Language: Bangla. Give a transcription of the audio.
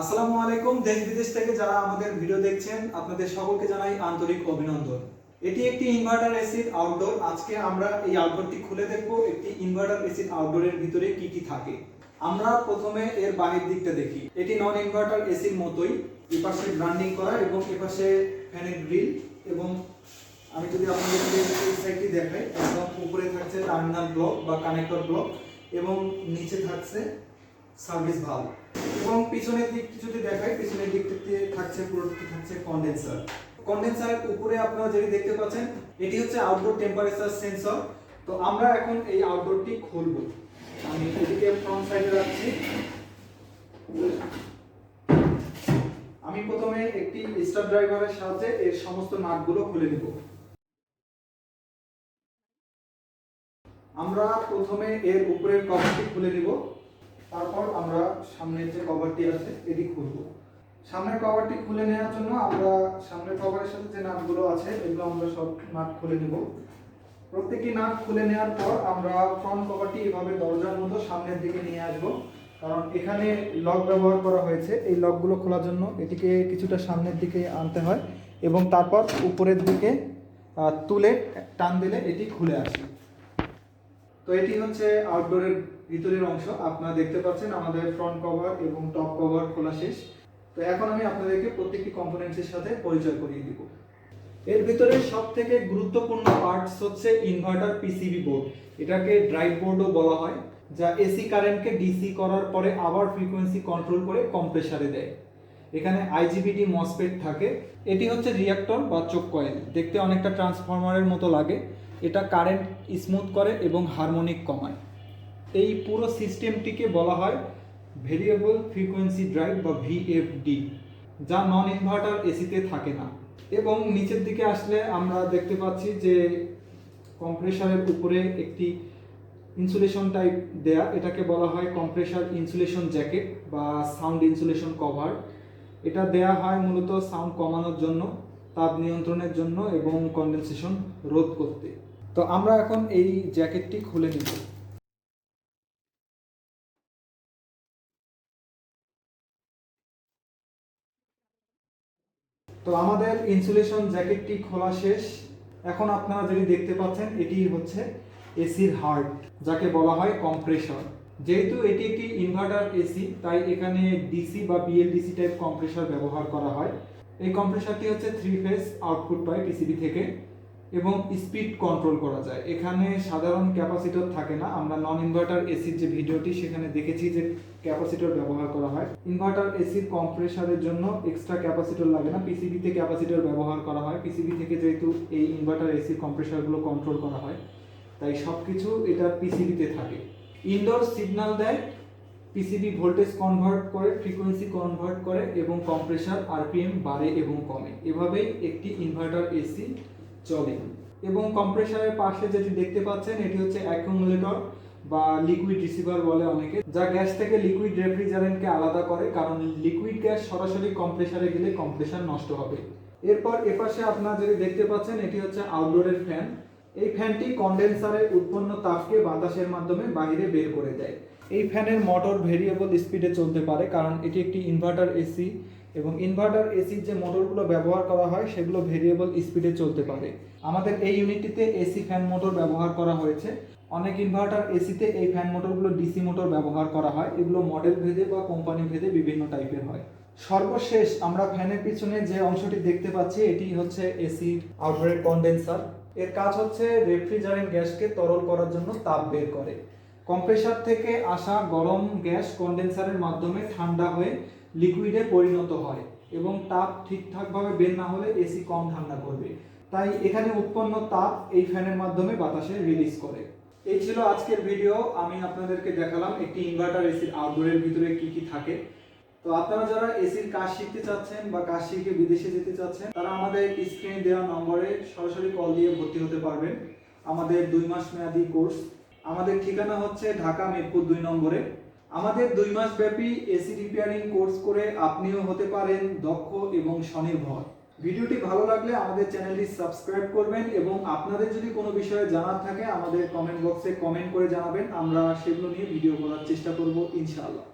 আসসালামু আলাইকুম, দেশ বিদেশ থেকে যারা আমাদের ভিডিও দেখছেন, আপনাদের সকলকে জানাই আন্তরিক অভিনন্দন। এটি একটি ইনভার্টার এসির আউটডোর আজকে আমরা এই আউটডোরটি খুলে দেখব, একটি ইনভার্টার এসির আউটডোরের ভিতরে কি কি থাকে। আমরা প্রথমে এর বাহির দিকটা দেখি। এটি নন ইনভার্টার এসির মতোই, এপাশে ব্র্যান্ডিং করা এবং এপাশে ফ্যানের গ্রিল এবং আমি যদি আপনাদেরকে এই সাইডটি দেখাই, একদম উপরে থাকছে টার্মিনাল ব্লক বা কানেক্টর ব্লক এবং নিচে থাকছে সার্ভিস ভাল্ব এবং পিছনের দিকটি যদি দেখাই, পিছনের দিকটিতে থাকছে পুরোটি, থাকছে কন্ডেন্সার কন্ডেন্সারের উপরে আপনারা যেটি দেখতে পাচ্ছেন, এটি হচ্ছে আউটডোর টেম্পারেচার সেন্সর তো আমরা এখন এই আউটডোরটি খুলব। আমি এদিকে ফ্রন্ট সাইডে রাখছি। আমি প্রথমে একটি স্টার ড্রাইভারের সাহায্যে এর সমস্ত নাটগুলো খুলে নিব। আমরা প্রথমে এর উপরের কভারটি খুলে নিব। তারপর আমরা সামনের যে কভারটি আছে, এটি খুলব। সামনের কভারটি খুলে নেওয়ার জন্য আমরা সামনের কভারের সাথে যে নাটগুলো আছে, এগুলো আমরা সব নাট খুলে নেব। প্রত্যেকটি নাট খুলে নেওয়ার পর আমরা ফ্রন্ট কভারটি এভাবে দরজার মতো সামনের দিকে নিয়ে আসব। কারণ এখানে লক ব্যবহার করা হয়েছে। এই লকগুলো খোলার জন্য এটিকে কিছুটা সামনের দিকে আনতে হয় এবং তারপর উপরের দিকে তুলে টান দিলে এটি খুলে আসে। তো এটি হচ্ছে আউটডোরের ভিতরের অংশ। আপনারা দেখতে পাচ্ছেন আমাদের ফ্রন্ট কভার এবং টপ কভার খোলা শেষ। তো এখন আমি আপনাদেরকে প্রত্যেকটি কম্পোনেন্টসের সাথে পরিচয় করিয়ে দিব। এর ভিতরে সব থেকে গুরুত্বপূর্ণ পার্টস হচ্ছে ইনভার্টার পিসিবি বোর্ড এটাকে ড্রাইভ বোর্ডও বলা হয়, যা এসি কারেন্টকে ডিসি করার পরে আবার ফ্রিকোয়েন্সি কন্ট্রোল করে কম্প্রেসারে দেয়। এখানে আইজিবিডি মসপেট থাকে। এটি হচ্ছে রিয়াক্টর বা চোক কয়েল দেখতে অনেকটা ট্রান্সফরমারের মতো লাগে। এটা কারেন্ট স্মুথ করে এবং হারমোনিক কমায়। এই পুরো সিস্টেমটিকে বলা হয় ভেরিয়েবল ফ্রিকোয়েন্সি ড্রাইভ বা ভিএফডি যা নন ইনভার্টার এসিতে থাকে না। এবং নিচের দিকে আসলে আমরা দেখতে পাচ্ছি যে কম্প্রেসারের উপরে একটি ইনসুলেশন টাইপ দেয়া, এটাকে বলা হয় কম্প্রেসার ইনসুলেশন জ্যাকেট বা সাউন্ড ইনসুলেশন কভার এটা দেয়া হয় মূলত সাউন্ড কমানোর জন্য, তাপ নিয়ন্ত্রণের জন্য এবং কন্ডেনসেশন রোধ করতে। তো আমরা এখন এই জ্যাকেটটি খুলে নিব। তো আমাদের ইনসুলেশন জ্যাকেটটি খোলা শেষ। এখন আপনারা যেটি দেখতে পাচ্ছেন, এটি হচ্ছে এসির হার্ট, যাকে বলা হয় কম্প্রেসর। যেহেতু এটি একটি ইনভার্টার এসি তাই এখানে ডিসি বা বিএলডিসি টাইপ কম্প্রেসর ব্যবহার করা হয়। এই কম্প্রেসরটি হচ্ছে থ্রি ফেজ আউটপুট পায় পিসিবি থেকে এবং স্পিড কন্ট্রোল করা যায়। এখানে সাধারণ ক্যাপাসিটর থাকে না। আমরা নন ইনভার্টার এসির যে ভিডিওটি, সেখানে দেখেছি যে ক্যাপাসিটর ব্যবহার করা হয়। ইনভার্টার এসির কম্প্রেসারের জন্য এক্সট্রা ক্যাপাসিটর লাগে না। পিসিবিতে ক্যাপাসিটর ব্যবহার করা হয়। পিসিবি থেকে যেহেতু এই ইনভার্টার এসির কম্প্রেসারগুলো কন্ট্রোল করা হয়, তাই সব কিছু এটা পিসিবিতে থাকে। ইনডোর সিগন্যাল দেয়। পিসিবি ভোল্টেজ কনভার্ট করে ফ্রিকোয়েন্সি কনভার্ট করে এবং কম্প্রেসার আরপিএম বাড়ে এবং কমে। এভাবেই একটি ইনভার্টার এসি চলে। এবং কম্প্রেসারের পাশে যেটি দেখতে পাচ্ছেন, এটি হচ্ছে অ্যাকুমুলেটর বা লিকুইড রিসিভার বলে অনেকে, যা গ্যাস থেকে লিকুইড রেফ্রিজারেন্টকে আলাদা করে, কারণ লিকুইড গ্যাস সরাসরি কম্প্রেসারে গেলে কম্প্রেসার নষ্ট হবে। এরপর এপাশে আপনারা যেটি দেখতে পাচ্ছেন, এটি হচ্ছে আউটডোরের ফ্যান। এই ফ্যানটি কন্ডেন্সারে উৎপন্ন তাপকে বাতাসের মাধ্যমে বাইরে বের করে দেয়। এই ফ্যানের মোটর ভেরিয়েবল স্পিডে চলতে পারে, কারণ এটি একটি ইনভার্টার এসি। এবং ইনভার্টার এসির যে মোটরগুলো ব্যবহার করা হয়, সেগুলো ভেরিয়েবল স্পিডে চলতে পারে। আমাদের এই ইউনিটটিতে এসি ফ্যান মোটর ব্যবহার করা হয়েছে। অনেক ইনভার্টার এসিতে এই ফ্যান মোটরগুলো ডিসি মোটর ব্যবহার করা হয়। এগুলো মডেল ভেদে বা কোম্পানি ভেদে বিভিন্ন টাইপের হয়। সর্বশেষ আমরা ফ্যানের পিছনে যে অংশটি দেখতে পাচ্ছি, এটি হচ্ছে এসি আউটডোরের কন্ডেন্সার এর কাজ হচ্ছে রেফ্রিজারেন্ট গ্যাসকে তরল করার জন্য তাপ বের করে। কম্প্রেসার থেকে আসা গরম গ্যাস কন্ডেন্সারের মাধ্যমে ঠান্ডা হয়ে লিকুইডে পরিণত হয় এবং তাপ ঠিকঠাকভাবে বের না হলে এসি কম ঠান্ডা করবে। তাই এখানে উৎপন্ন তাপ এই ফ্যানের মাধ্যমে বাতাসে রিলিজ করে। এই ছিল আজকের ভিডিও আমি আপনাদেরকে দেখালাম একটি ইনভার্টার এসির আউটডোরের ভিতরে কি কি থাকে। তো আপনারা যারা এসির কাজ শিখতে চাচ্ছেন বা কাজ শিখে বিদেশে যেতে চাচ্ছেন, তারা আমাদের স্ক্রিনে দেওয়া নম্বরে সরাসরি কল দিয়ে ভর্তি হতে পারবেন। আমাদের দুই মাস মেয়াদি কোর্স আমাদের ঠিকানা হচ্ছে ঢাকা মিরপুর দুই নম্বরে। আমাদের দুই মাস ব্যাপী এসি রিপেয়ারিং কোর্স করে আপনিও হতে পারেন দক্ষ এবং স্বনির্ভর। ভিডিওটি ভালো লাগলে আমাদের চ্যানেলটি সাবস্ক্রাইব করবেন এবং আপনাদের যদি কোনো বিষয়ে জানার থাকে আমাদের কমেন্ট বক্সে কমেন্ট করে জানাবেন। আমরা সেগুলো নিয়ে ভিডিও করার চেষ্টা করব, ইনশাআল্লাহ।